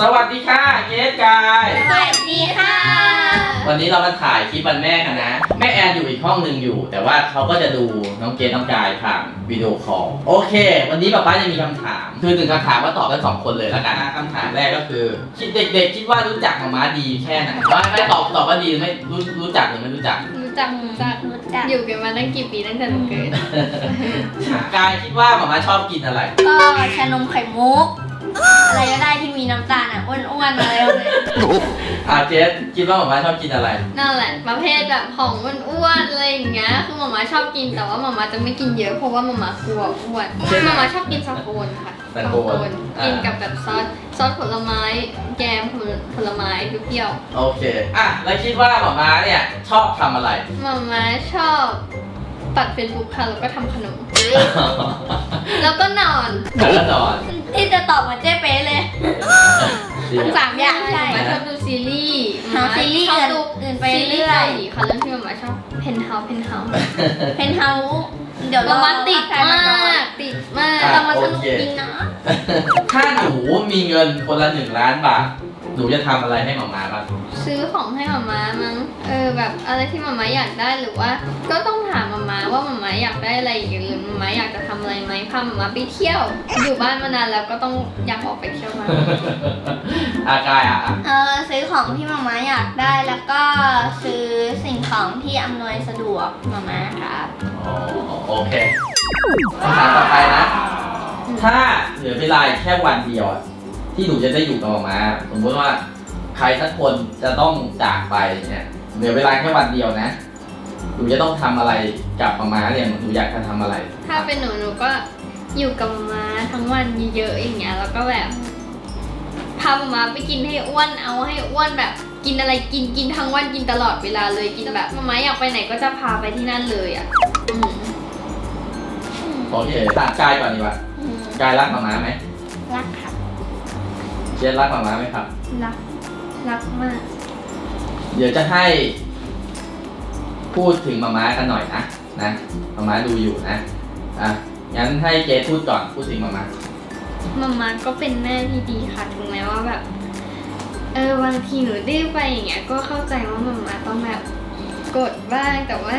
สวัสดีค่ะเกสกาย สวัสดีค่ะ วันนี้เรามาถ่ายคลิปวันแม่กันนะ แม่แอนอยู่อีกห้องหนึ่งอยู่ แต่ว่าเขาก็จะดูน้องเกสน้องกายผ่านวิดีโอคอลโอเค วันนี้ป๊าป๊าจะมีคำถาม คือหนึ่งคำถามว่าตอบกันสองคนเลยแล้วกันนะคำถามแรกก็คือคิดเด็ก ๆ คิดว่ารู้จักมาม้าดีแค่ไหนว่าไม่ตอบตอบว่าดีไม่รู้รู้จักหรือไม่รู้จัก รู้จักรู้จักรู้จักอยู่กันมาตั้งกี่ปีตั้งแต่หนูเกิดกายคิดว่ามาม้าชอบกินอะไร ก็ชานมไข่มุก อะไรก็ได้ที่มีน้ำตาลอะอ้วนๆอะไรแบบนี้อ่าเกสคิดว่ามาม้าชอบกินอะไร นั่นแหละประเภทแบบของอ้วนๆอะไรอย่างเงี้ยคือหมามาชอบกินแต่ว่าหมามาจะไม่กินเยอะเพราะว่าหมามากลัวอ้วนหมามาชอบกินสาโคนค่ะสาโคนกินกับแบบซอสซอสผลไม้แกมผลผลไม้เปรี้ยวโอเคอะแล้วคิดว่าหมาม้าเนี่ยชอบทำอะไรๆหมามาชอบปัดเฟซบุ๊กค่ะแล้วก็ทำขนมแล้วก็นอนแล้วนอน ที่จะตอบเหมาเจ๊เป๊ะเลยจริงทั้งอะสามอย่างใช่ หมาชอบดูซีรีส์หาซีรีส์ชอบดูอื่นๆไปซีรีส์เรื่อเกายหลีค่ะเรื่องที่หมามาชอบเพนเฮาเพนเฮาเพนเฮาเดี๋ยวหมามาติดใครมก่อนากติดมากอะเรามาสนุกโอเคจริงนะถ้าหนูมีเงินคนละหนึ่งล้านบาท หนูจะทำอะไรให้หมาม้าบ้าง ซื้อของให้หมาม้ามั้งเออแบบอะไรที่หมาม้าอยากได้หรือว่า ก็ต้องถามหมาม้าว่าหมาม้าอยากได้อะไรอีกหรือหมาม้าอยากจะทำอะไรไหมพาหมาม้าไปเที่ยว อยู่บ้านมานานแล้วก็ต้องอยากออกไปเที่ยวบ้างอากายอะอะเออซื้อของที่มาม่าอยากได้แล้วก็ซื้อสิ่งของที่อำนวยสะดวกมาม่าครับอ๋อโอเคคำถามต่อไปนะ ถ้าเหลือเวลาอีกแค่วันเดียวอะที่หนูจะได้อยู่กับหมาม้าสมมติว่าใค รสักคนจะต้องจากไปเนี่ยเหลือเวลาแค่วันเดียวนะหนูจะต้องทำอะไรกับหมาม้าเนี่ยหนูอยากจะทำอะไรถ้าเป็นหนูหนูก็อยู่กับหมาม้าทั้งวันเยอะๆอย่างเงี้ยแล้วก็แบบพาหมาม้าไปกินให้อ้วนเอาให้อ้วนแบบ กินอะไรกินกินทั้งวันกินตลอดเวลาเลยกินแบบหมาม้าอยากไปไหนก็จะพาไปที่นั่นเลยอะอืมโอเคถามกายก่อนดีกว่าอืมกายรักหมาม้าไหมรักครับเจนรักหมาม้าไหมครับ รัก รักมาก เดี๋ยวจะให้พูดถึงหมาม้ากันหน่อยนะนะหมาม้าดูอยู่นะอะงั้นให้เจพูดก่อนพูดถึงหมาม้ามามาก็เป็นแม่ที่ดีค่ะถึงแม้ว่าแบบ เออบางทีหนูดื้อไปอย่างเงี้ยก็เข้าใจว่ามามาต้องแบบกดบ้างแต่ว่า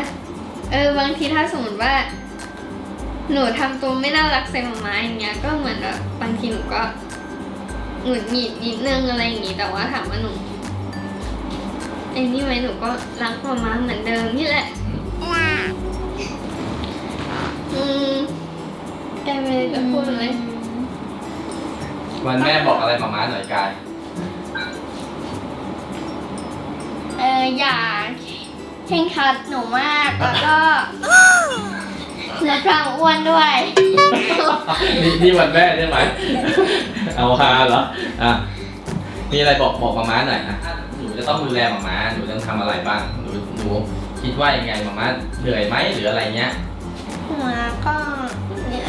เออบางทีถ้าสมมติว่า หนูทำตัวไม่น่ารักใส่มามาอย่างเงี้ยก็เหมือนแบบบางทีหนูก็ หงุดหงิดนิดนึงอะไรอย่างงี้แต่ว่าถามว่าหนูไอ้นี่ไหมหนูก็รักมามาเหมือนเดิมนี่แหละอืมแกไม่ได้จะพูดเลยวันแม่บอกอะไรหมาม้าหน่อยกายเอออย่าเข่งครัดหนูมากแล้วก็ลดความอ้วนด้วย นี่นี่วันแม่ใช่ไหม เอาฮาเหรออะมีอะไรบอกบอกมาม้าหน่อยนะถ้าหนูจะต้องดูแลมาม้าหนูต้องทำอะไรบ้างหนูหนูคิดว่ายังไงมาม้าเหนื่อยไหมหรืออะไรเงี้ยหัวก็เนี่ย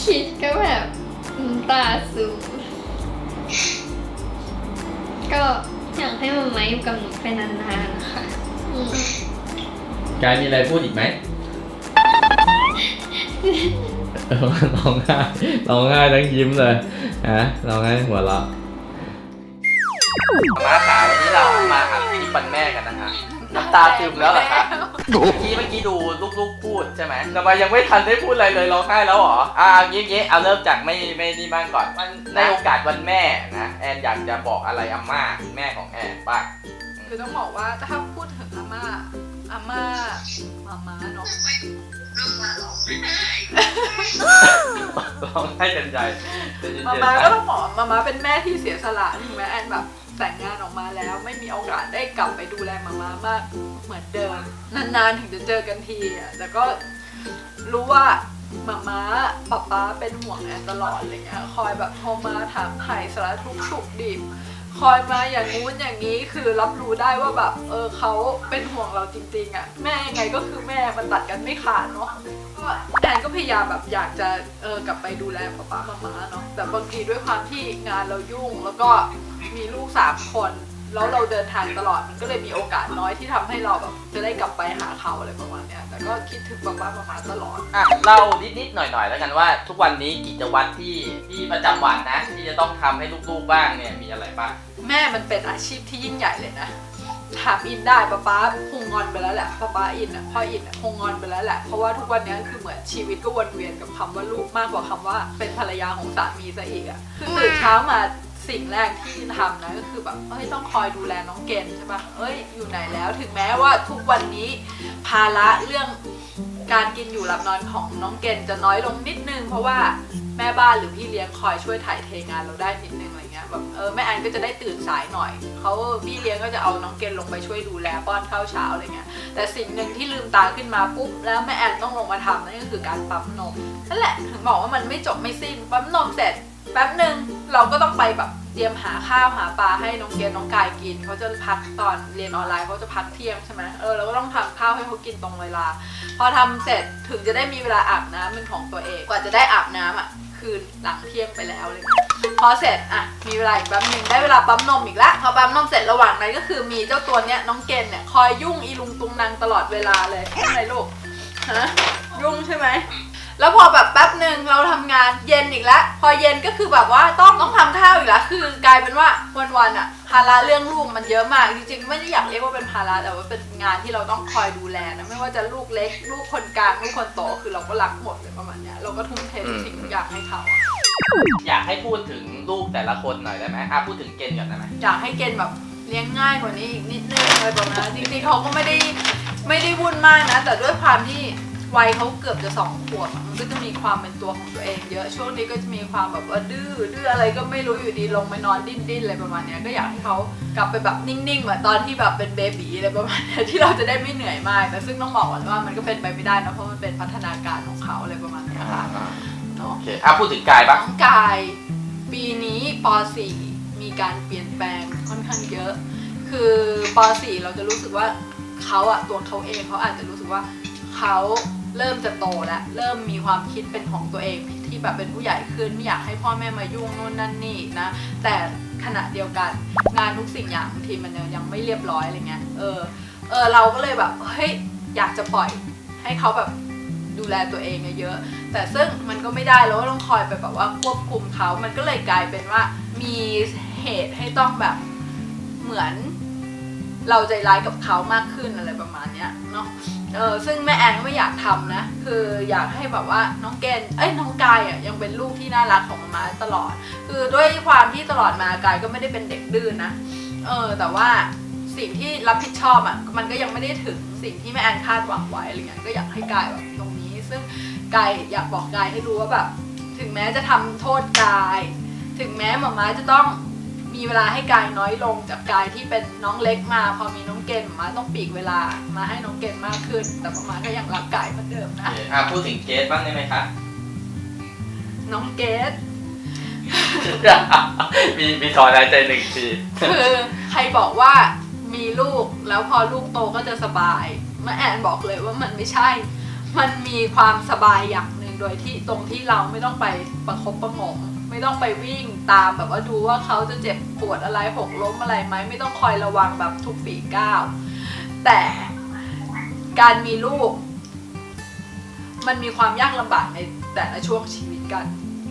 คิดก็แบบน้ำตาสูงก็อยากให้มันมาอยู่กับหนูไปนานๆนะคะอืม กายมีอะไรพูดอีกไหม ร้องไห้ร้องไห้ทั้งยิ้มเลยฮะร้องไห้หัวเราะมาขาวันนี้เรามาอัดคลิปวันแม่กันนะคะน้ำตาซึมแล้วเหรอคะเมื่อกี้เมื่อกี้ดูลูกๆพูดใช่ไหมทำไมยังไม่ทันได้พูดอะไรเลยร้องไห้แล้วเหรออ่างี้งี้เอาเริ่มจากไม่ไม่นี่บ้างก่อนวันในโอกาสวันแม่นะแอนอยากจะบอกอะไรอาม่าแม่ของแอนบ้างคือต้องบอกว่าถ้าพูดถึงอาม่าอาม่ามาม่าเนาะ ร้องไห้กันใจใจเย็นๆมานะม่าก็ต้องบอกมาม่าเป็นแม่ที่เสียสละถึงแม้แอนแบบแต่งงานออกมาแล้ว ไม่มีโอกาสได้กลับไปดูแลมาม่ามากเหมือนเดิมนานๆถึงจะเจอกันทีอะแต่ก็รู้ว่ามาม่าป๊าป๊าเป็นห่วงแอนตลอดอะไรเงี้ยคอยแบบโทรมาถามไถ่สารทุกข์สุขดิบ คอยมาอย่างงู้นอย่างนี้คือรับรู้ได้ว่าแบบ เออเขาเป็นห่วงเราจริง ๆอะ่ะ แม่ยังไงก็คือแม่มันตัดกันไม่ขาดเนาะก็แอนก็พยายามแบบอยากจะเออกลับไปดูแลป๊าป๊ามาม่าเนาะแต่บางทีด้วยความที่งานเรายุ่งแล้วก็มีลูกสามคน แล้วเราเดินทางตลอดมันก็เลยมีโอกาสน้อยที่ทำให้เราแบบจะได้กลับไปหาเขาอะไรประมาณเนี้ยแต่ก็คิดถึงป้าป้ามามาตลอด อะเล่านิดๆหน่อยๆแล้วกันว่า ทุกวันนี้กิจวัตรที่ที่ประจำวันนะ ที่จะต้องทำให้ลูกๆบ้างเนี่ยมีอะไรบ้าง แม่มันเป็นอาชีพที่ยิ่งใหญ่เลยนะ ถามอินได้ป้าป้าคงงอนไปแล้วแหละป้าป้าอินอะพ่ออินอะคงงอนไปแล้วแหละเพราะว่าทุกวันนี้คือเหมือนชีวิตก็วนเวียนกับคำว่าลูกมากกว่าคำว่าเป็นภรรยาของสามีซะอีกอะคือตื่นเช้ามา สิ่งแรกที่ทำนะก็คือแบบเอ้ยต้องคอยดูแลน้องเกณฑ์ใช่ปะเอ้ยอยู่ไหนแล้วถึงแม้ว่าทุกวันนี้ภาระเรื่องการกินอยู่หลับนอนของน้องเกณฑ์จะน้อยลงนิดนึง เพราะว่าแม่บ้านหรือพี่เลี้ยงคอยช่วยถ่ายเทงานเราได้นิดนึงอะไรเงี้ยแบบเออแม่แอนก็จะได้ตื่นสายหน่อยเขาพี่เลี้ยงก็จะเอาน้องเกณฑ์ลงไปช่วยดูแลป้อนข้าวเช้าอะไรเงี้ยแต่สิ่งหนึ่งที่ลืมตาขึ้นมาปุ๊บแล้วแม่แอนต้องลงมาทำนั่นก็คือการปั๊มนมนั่นแหละถึงบอกว่ามันไม่จบไม่สิ้นปั๊มนมเสร็จ แป๊บหนึ่งเราก็ต้องไปแบบเตรียมหาข้าวหาปลาให้น้องเกดน้องกายกินเขาจะพักตอนเรียนออนไลน์เขาจะพักเที่ยงใช่ไหมเออเราก็ต้องทำข้าวให้เขากินตรงเวลา พอทำเสร็จถึงจะได้มีเวลาอาบน้ำเป็นของตัวเองกว่าจะได้อาบน้ำอะคือหลังเที่ยงไปแล้วเลยพอเสร็จอะมีเวลาอีกแป๊บหนึ่งได้เวลาปั๊มนมอีกแล้วพอปั๊มนมเสร็จระหว่างนั้นก็คือมีเจ้าตัวเนี้ยน้องเกณฑ์เนี่ยคอยยุ่งอีลุงตุงนางตลอดเวลาเลยใช่ไมลูกฮะยุ่งใช่ไหม แล้วพอแบบแป๊บหนึ่งเราทำงานเย็นอีกแล้ว พอเย็นก็คือแบบว่าต้องต้องทำข้าวอีกแล้วคือกลายเป็นว่าวันๆอะภาระเรื่องลูกมันเยอะมาก จริงๆ ไม่ได้อยากเรียกว่าเป็นภาระแต่ว่าเป็นงานที่เราต้องคอยดูแลนะไม่ว่าจะลูกเล็ก ลูกคนกลางลูกคนโตคือเราก็รักหมดเลยประมาณเนี้ยเราก็ทุ่มเททุกสิ่งทุกอย่างให้เขาอะอยากให้พูดถึงลูกแต่ละคนหน่อยได้ไหมอะพูดถึงเกณฑ์ก่อนได้ไหมอยากให้เกณฑ์แบบเลี้ยงง่ายกว่านี้อีกนิดนึงอะไรประมาณนั้นจริงๆเขาก็ไม่ได้ไม่ได้วุ่นมากนะ แต่ด้วยความที่ วัยเขาเกือบจะสองขวบอะมันก็จะมีความเป็นตัวของตัวเองเยอะช่วงนี้ก็จะมีความแบบว่าดื้อดื้ออะไรก็ไม่รู้อยู่ดีลงไปนอนดิ้นดิ้นอะไรประมาณเนี้ยก็อยากให้เขากลับไปแบบนิ่งๆเหมือนตอนที่แบบเป็นเบบีอะไรประมาณเนี้ยที่เราจะได้ไม่เหนื่อยมาก แต่ซึ่งต้องบอกก่อนว่ามันก็เป็นไปไม่ได้นะเพราะมันเป็นพัฒนาการของเขาอะไรประมาณเนี้ยค่ะเนาะโอเคอะพูดถึงกายบ้าง น้องกายปีนี้ป .4 มีการเปลี่ยนแปลงค่อนข้างเยอะ คือป .4 เราจะรู้สึกว่าเขาอะตัวเขาเองเขาอาจจะรู้สึกว่าเขา เริ่มจะโตแล้วเริ่มมีความคิดเป็นของตัวเองที่แบบเป็นผู้ใหญ่ขึ้นไม่อยากให้พ่อแม่มายุ่งนู่นนั่นนี่นะ แต่ขณะเดียวกันงานทุกสิ่งอย่างบางทีมันยังไม่เรียบร้อยอะไรเงี้ยเออเออเราก็เลยแบบเฮ้ยอยากจะปล่อยให้เขาแบบดูแลตัวเองเยอะๆแต่ซึ่งมันก็ไม่ได้แล้วก็ต้องคอยไปแบบว่าควบคุมเขา มันก็เลยกลายเป็นว่ามีเหตุให้ต้องแบบเหมือน เราใจร้ายกับเขามากขึ้นอะไรประมาณเนี้ยเนาะเออซึ่งแม่แอนก็ไม่อยากทำนะ คืออยากให้แบบว่าน้องเกณฑ์เอ้ยน้องกายอะยังเป็นลูกที่น่ารักของมามาตลอด คือด้วยความที่ตลอดมากายก็ไม่ได้เป็นเด็กดื้อนนะเออแต่ว่าสิ่งที่รับผิดชอบอะมันก็ยังไม่ได้ถึงสิ่งที่แม่แอนคาดหวังไว้อะไรเงี้ยก็อยากให้กายแบบตรงนี้ ซึ่งกายอยากบอกกายให้รู้ว่าแบบถึงแม้จะทำโทษกาย ถึงแม้หมาม้าจะต้อง มีเวลาให้กายน้อยลงจากกายที่เป็นน้องเล็กมา พอมีน้องเกณฑ์หมาม้าต้องปีกเวลามาให้น้องเกณฑ์มากขึ้น แต่หมาม้าก็ยังรักกายเหมือนเดิมโอนะเคอะพูดถึงเกสบ้างได้ไหมคะ น้องเกดมีมีถอนหายใจหนึ่งที คือใครบอกว่ามีลูกแล้วพอลูกโตก็จะสบายแม่แอนบอกเลยว่ามันไม่ใช่ มันมีความสบายอย่างหนึ่งโดยที่ตรงที่เราไม่ต้องไปประคบประหงม ไม่ต้องไปวิ่งตามแบบว่าดูว่าเขาจะเจ็บปวดอะไรหกล้มอะไรไหมไม่ต้องคอยระวังแบบทุกฝีก้าวแต่การมีลูก มันมีความยากลำบากในแต่ละช่วงชีวิตกัน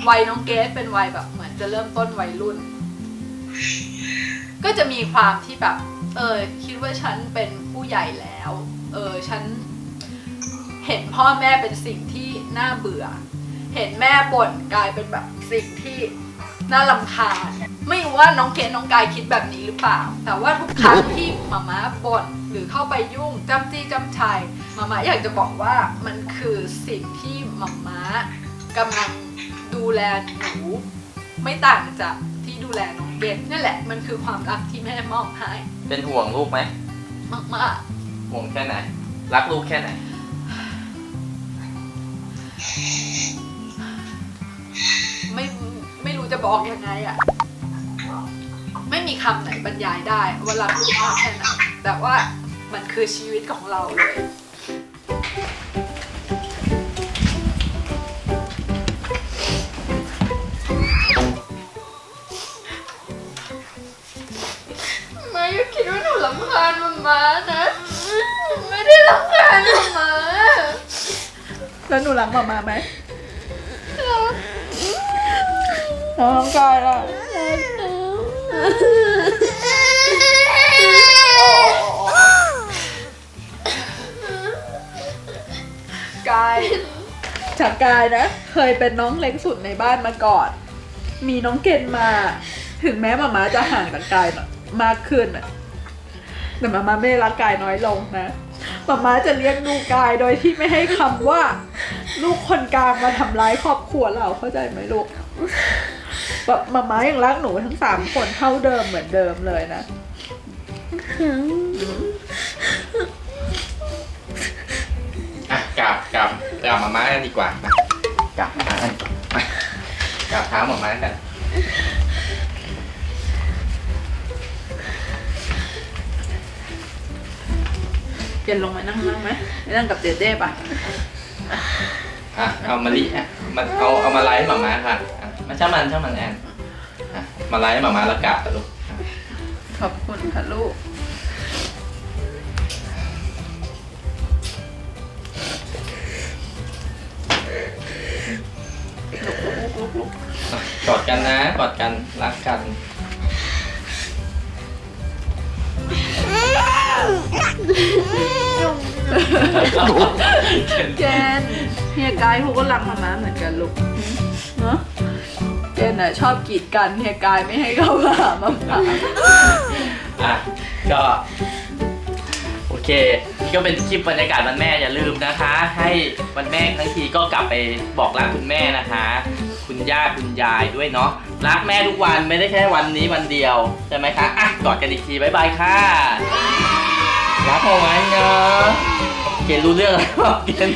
วัยน้องเกสเป็นวัยแบบเหมือนจะเริ่มต้นวัยรุ่น ก็จะมีความที่แบบ เออคิดว่าฉันเป็นผู้ใหญ่แล้ว เออฉันเห็นพ่อแม่เป็นสิ่งที่น่าเบื่อ เห็นแม่บ่นกลายเป็นแบบสิ่งที่น่าลำคาญไม่รู้ว่าน้องเคนน้องกายคิดแบบนี้หรือเปล่า แต่ว่าทุกครั้งที่มาม่าบ่นหรือเข้าไปยุ่งจ้ำจี้จ้ำชัยมาม่าอยากจะบอกว่ามันคือสิ่งที่มาม่ากำลังดูแลหนูไม่ต่างจากที่ดูแลน้องเกดนั่นแหละมันคือความรักที่แม่มอบให้เป็นห่วงลูกไหมมากห่วงแค่ไหน รักลูกแค่ไหน ๆ ไม่ไม่รู้จะบอกยังไงอะไม่มีคำไหนบรรยายได้ว่ารักลูกมากแค่นั้นแต่ว่ามันคือชีวิตของเราเลยม่คิดว่าหนูลำคาญมันมานะ ไม่ได้ลำคาญมันมแล้วหนูรักหมามาไหม น้องกายล่ะกายจากกายนะ เคยเป็นน้องเล็กสุดในบ้านมาก่อน มีน้องเกณฑ์มา ถึงแม้มามาจะห่างจากกายมากขึ้นอะแต่มามาไม่ได้รักกายน้อยลงนะมามาจะเลี้ยงดูกายโดยที่ไม่ให้คำว่า ลูกคนกลางมาทำร้ายครอบครัวเราเข้าใจไหมลูก แบบมามายังรักหนูทั้งสามคนเท่าเดิมเหมือนเดิมเลยนะ อะกราบกราบกราบมาม่ากันดีกว่านะกราบมาม่ากันดีกว่ามากราบเท้ามาม่ากันเย็นลงมานั่งนั่งไหมไปนั่งกับเจเจป่ะอะเอามาลิอะมาเอาเอามาไลฟ์ให้มาม่าค่ะอะ มาช่างมันช่างมันแอนอะมาไลฟ์ให้มาม่าแล้วกราบกันลูกอะขอบคุณค่ะลูก กอดกันนะกอดกันรักกัน เจนเฮียกายเขาก็รักมาม่าเหมือนกันลูกเนาะ เจนน่ะชอบกีดกันเฮียกายไม่ให้เข้ามาหามาม่าอะก็ โอเคก็เป็นคลิปบรรยากาศวันแม่อย่าลืมนะคะ ให้วันแม่ทั้งทีก็กลับไปบอกรักคุณแม่นะคะ คุณย่าคุณยายด้วยเนาะรักแม่ทุกวันไม่ได้แค่วันนี้วันเดียวใช่ไหมคะอะกอดกันอีกทีบ๊ายบายค่ะรักเอาไว้เนาะเกณฑ์รู้เรื่องแล้วเกณฑ์